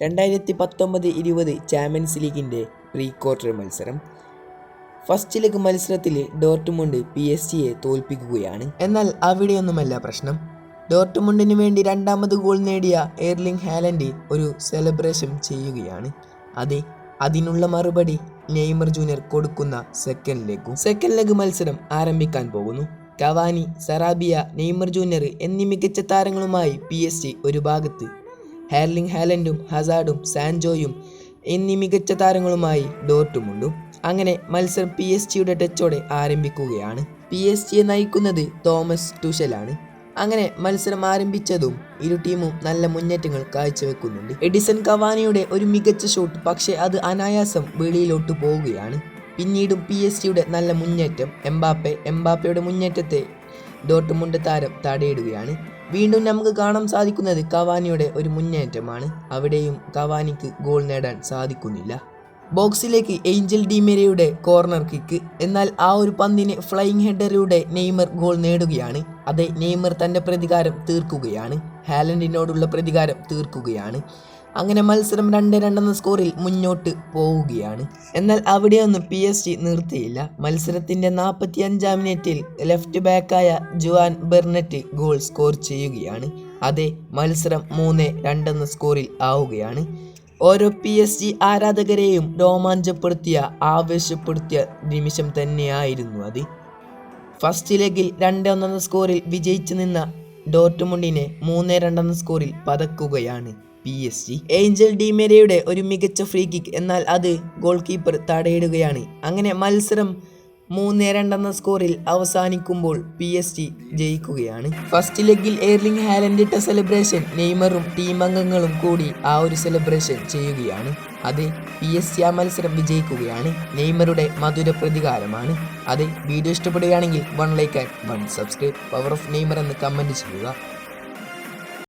രണ്ടായിരത്തി പത്തൊമ്പത് ഇരുപത് ചാമ്പ്യൻസ് ലീഗിന്റെ പ്രീ ക്വാർട്ടർ മത്സരം. ഫസ്റ്റ് ലെഗ് മത്സരത്തിൽ ഡോർട്ട്മുണ്ട് പി എസ് സിയെ തോൽപ്പിക്കുകയാണ്. എന്നാൽ അവിടെയൊന്നുമല്ല പ്രശ്നം. ഡോർട്ട്മുണ്ടിന് വേണ്ടി രണ്ടാമത് ഗോൾ നേടിയ എയർലിംഗ് ഹാലൻഡ് ഒരു സെലിബ്രേഷൻ ചെയ്യുകയാണ്. അതെ അതിനുള്ള മറുപടി നെയ്മർ ജൂനിയർ കൊടുക്കുന്ന സെക്കൻഡ് ലെഗും സെക്കൻഡ് ലെഗ് മത്സരം ആരംഭിക്കാൻ പോകുന്നു. കവാനി സറാബിയ നെയ്മർ ജൂനിയർ എന്നീ മികച്ച താരങ്ങളുമായി പി എസ് ജി ഒരു ഭാഗത്ത് ഹാർലിംഗ് ഹാലൻഡും ഹസാഡും സാൻജോയും എന്നീ മികച്ച താരങ്ങളുമായി ഡോർട്ടുമുണ്ടും അങ്ങനെ മത്സരം പി എസ് ജിയുടെ ടച്ചോടെ ആരംഭിക്കുകയാണ്. പി എസ് ജിയെ നയിക്കുന്നത് തോമസ് ടുഷലാണ് അങ്ങനെ മത്സരം ആരംഭിച്ചതും ഇരു ടീമും നല്ല മുന്നേറ്റങ്ങൾ കാഴ്ചവെക്കുന്നുണ്ട്. എഡിസൺ കവാനിയുടെ ഒരു മികച്ച ഷോട്ട് പക്ഷേ അത് അനായാസം വെളിയിലോട്ട് പോവുകയാണ്. പിന്നീടും പി എസ് ജിയുടെ നല്ല മുന്നേറ്റം എംബാപ്പെ എംബാപ്പയുടെ മുന്നേറ്റത്തെ ഡോർട്ട്മുണ്ട് താരം തടയിടുകയാണ്. വീണ്ടും നമുക്ക് കാണാൻ സാധിക്കുന്നത് കവാനിയുടെ ഒരു മുന്നേറ്റമാണ്. അവിടെയും കവാനിക്ക് ഗോൾ നേടാൻ സാധിക്കുന്നില്ല. ബോക്സിലേക്ക് ഏഞ്ചൽ ഡിമേരയുടെ കോർണർ കിക്ക്. എന്നാൽ ആ ഒരു പന്തിന് ഫ്ലൈയിങ് ഹെഡറിലൂടെ നെയ്മർ ഗോൾ നേടുകയാണ്. അതെ നെയ്മർ തന്റെ പ്രതികാരം തീർക്കുകയാണ്. ഹാലൻഡിനോടുള്ള പ്രതികാരം തീർക്കുകയാണ്. അങ്ങനെ മത്സരം രണ്ട് രണ്ടെന്ന സ്കോറിൽ മുന്നോട്ട് പോവുകയാണ്. എന്നാൽ അവിടെയൊന്നും പി എസ് ജി നിർത്തിയില്ല. മത്സരത്തിന്റെ നാൽപ്പത്തി അഞ്ചാം മിനിറ്റിൽ ലെഫ്റ്റ് ബാക്കായ ജുവാൻ ബെർണറ്റ് ഗോൾ സ്കോർ ചെയ്യുകയാണ്. അതെ മത്സരം മൂന്ന് രണ്ടെന്ന സ്കോറിൽ ആവുകയാണ്. ഓരോ പി എസ് ജി ആരാധകരെയും രോമാഞ്ചപ്പെടുത്തിയ ആവേശപ്പെടുത്തിയ നിമിഷം തന്നെയായിരുന്നു അത്. ഫസ്റ്റ് ലെഗിൽ രണ്ട് ഒന്നെന്ന സ്കോറിൽ വിജയിച്ചു നിന്ന ഡോർട്ട്മുണ്ടിനെ മൂന്ന് രണ്ടെന്ന സ്കോറിൽ പതക്കുകയാണ്. P S G. ഏഞ്ചൽ ഡിമേരയുടെ ഒരു മികച്ച ഫ്രീ കിക്ക് എന്നാൽ അത് ഗോൾ കീപ്പർ തടയിടുകയാണ്. അങ്ങനെ മത്സരം മൂന്ന് രണ്ടെന്ന സ്കോറിൽ അവസാനിക്കുമ്പോൾ പി എസ് ജി ജയിക്കുകയാണ്. ഫസ്റ്റ് ലെഗിൽ എയർലിംഗ് ഹാലൻഡ് ഇട്ട സെലിബ്രേഷൻ നെയ്മറും ടീം അംഗങ്ങളും കൂടി ആ ഒരു സെലിബ്രേഷൻ ചെയ്യുകയാണ്. അത് പി എസ് ജി ആ മത്സരം വിജയിക്കുകയാണ്. നെയ്മറുടെ മധുര പ്രതികാരമാണ്. അത് വീഡിയോ ഇഷ്ടപ്പെടുകയാണെങ്കിൽ one like and one subscribe power of Neymar എന്ന് കമന്റ് ചെയ്യുക.